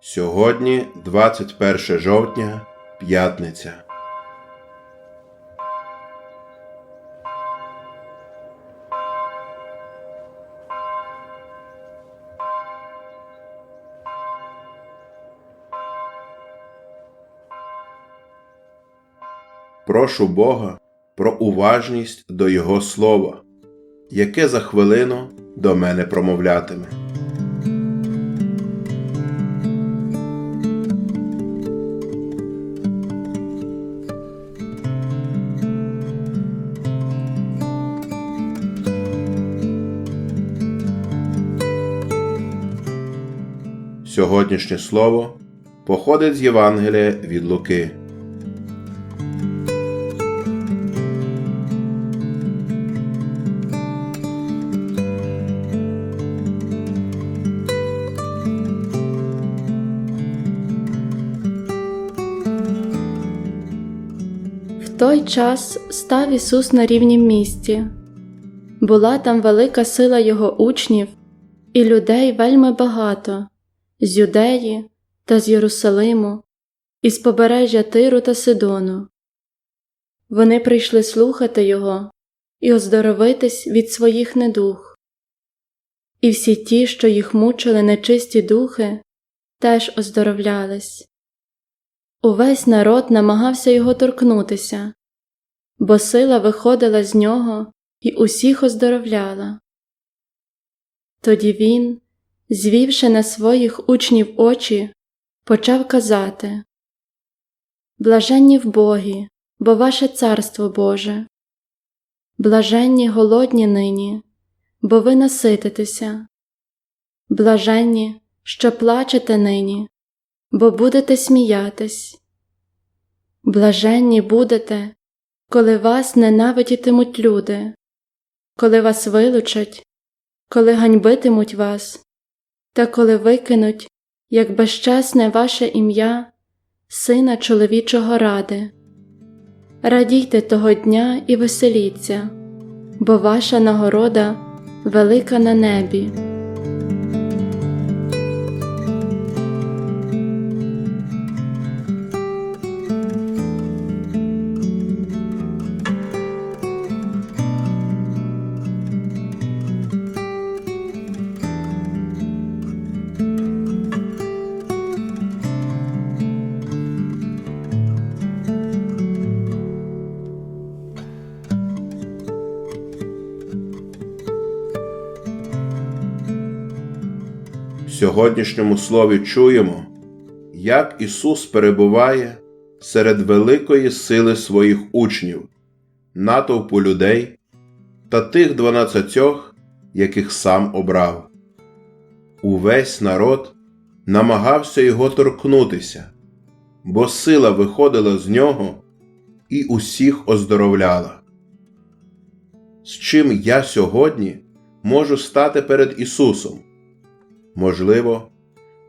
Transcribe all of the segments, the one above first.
Сьогодні 21 жовтня, п'ятниця. Прошу Бога про уважність до Його слова, яке за хвилину до мене промовлятиме. Сьогоднішнє слово походить з Євангелія від Луки. В той час став Ісус на рівнім місці. Була там велика сила Його учнів, і людей вельми багато з Юдеї та з Єрусалиму, і з побережжя Тиру та Сидону. Вони прийшли слухати Його і оздоровитись від своїх недух. І всі ті, що їх мучили нечисті духи, теж оздоровлялись. Увесь народ намагався його торкнутися, бо сила виходила з нього і усіх оздоровляла. Тоді він, звівши на своїх учнів очі, почав казати Блаженні в Богі, бо ваше царство Боже, блаженні голодні нині, бо ви насититеся, блаженні, що плачете нині, бо будете сміятись. Блаженні будете, коли вас ненавидітимуть люди, коли вас вилучать, коли ганьбитимуть вас, та коли викинуть, як безчесне ваше ім'я, Сина чоловічого ради. Радійте того дня і веселіться, бо ваша нагорода велика на небі. Сьогоднішньому слові чуємо, як Ісус перебуває серед великої сили своїх учнів, натовпу людей та тих дванадцятьох, яких сам обрав. Увесь народ намагався його торкнутися, бо сила виходила з нього і усіх оздоровляла. З чим я сьогодні можу стати перед Ісусом? Можливо,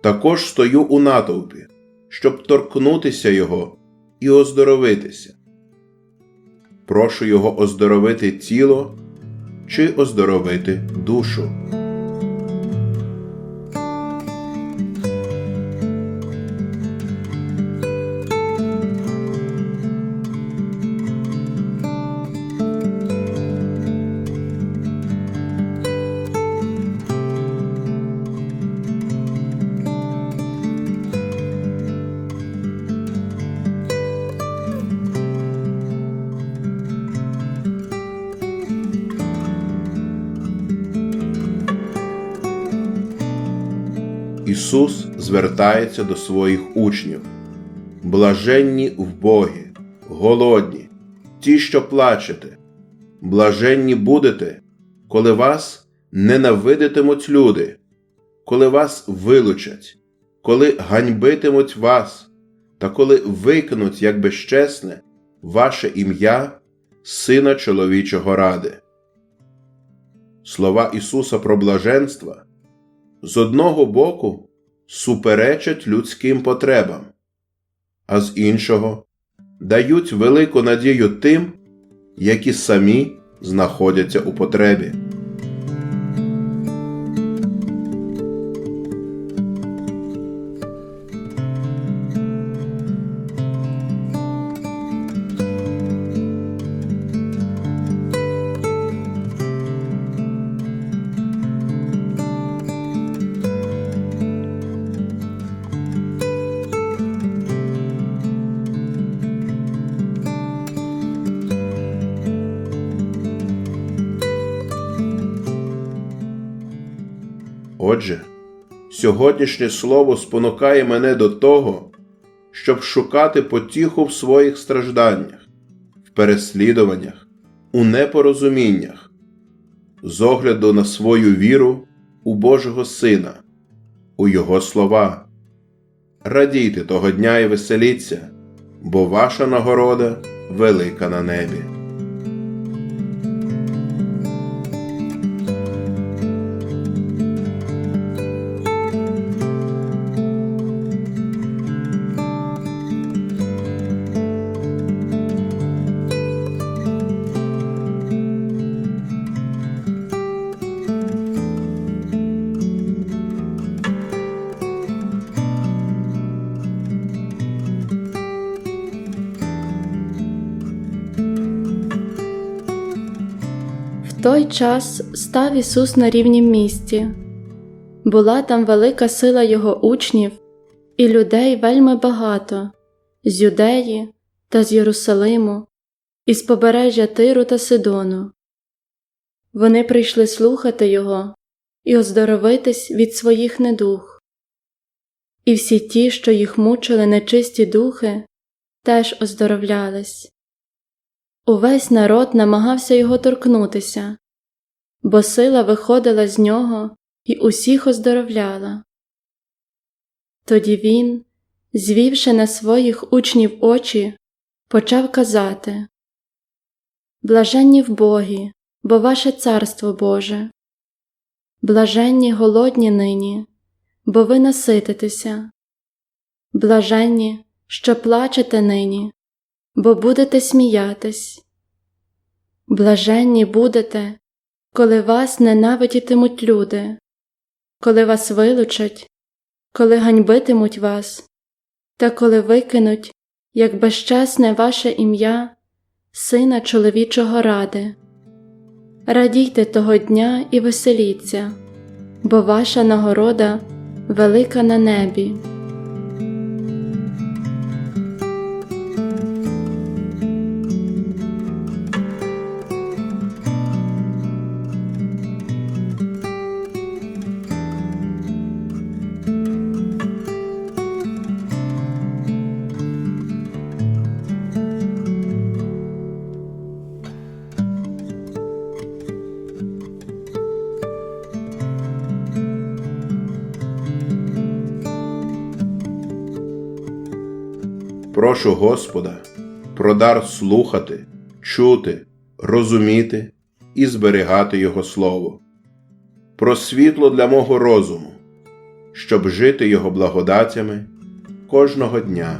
також стою у натовпі, щоб торкнутися Його і оздоровитися. Прошу Його оздоровити тіло чи оздоровити душу. Ісус звертається до своїх учнів. Блаженні в Богі, голодні, ті, що плачете, блаженні будете, коли вас ненавидитимуть люди, коли вас вилучать, коли ганьбитимуть вас, та коли викинуть як безчесне ваше ім'я, Сина чоловічого ради. Слова Ісуса про блаженства з одного боку суперечать людським потребам, а з іншого дають велику надію тим, які самі знаходяться у потребі. Отже, сьогоднішнє слово спонукає мене до того, щоб шукати потіху в своїх стражданнях, в переслідуваннях, у непорозуміннях, з огляду на свою віру у Божого Сина, у Його слова. Радійте того дня і веселіться, бо ваша нагорода велика на небі. В той час став Ісус на рівнім місці. Була там велика сила Його учнів, і людей вельми багато з Юдеї та з Єрусалиму, і з побережжя Тиру та Сидону. Вони прийшли слухати Його і оздоровитись від своїх недух. І всі ті, що їх мучили нечисті духи, теж оздоровлялись. Увесь народ намагався його торкнутися, бо сила виходила з нього і усіх оздоровляла. Тоді він, звівши на своїх учнів очі, почав казати Блаженні в Богі, бо ваше царство Боже, блаженні голодні нині, бо ви насититеся, блаженні, що плачете нині, бо будете сміятись. Блаженні будете, коли вас ненавидітимуть люди, коли вас вилучать, коли ганьбитимуть вас, та коли викинуть, як безчесне ваше ім'я, Сина чоловічого ради. Радійте того дня і веселіться, бо ваша нагорода велика на небі. Прошу Господа про дар слухати, чути, розуміти і зберігати Його Слово, про світло для мого розуму, щоб жити Його благодатями кожного дня.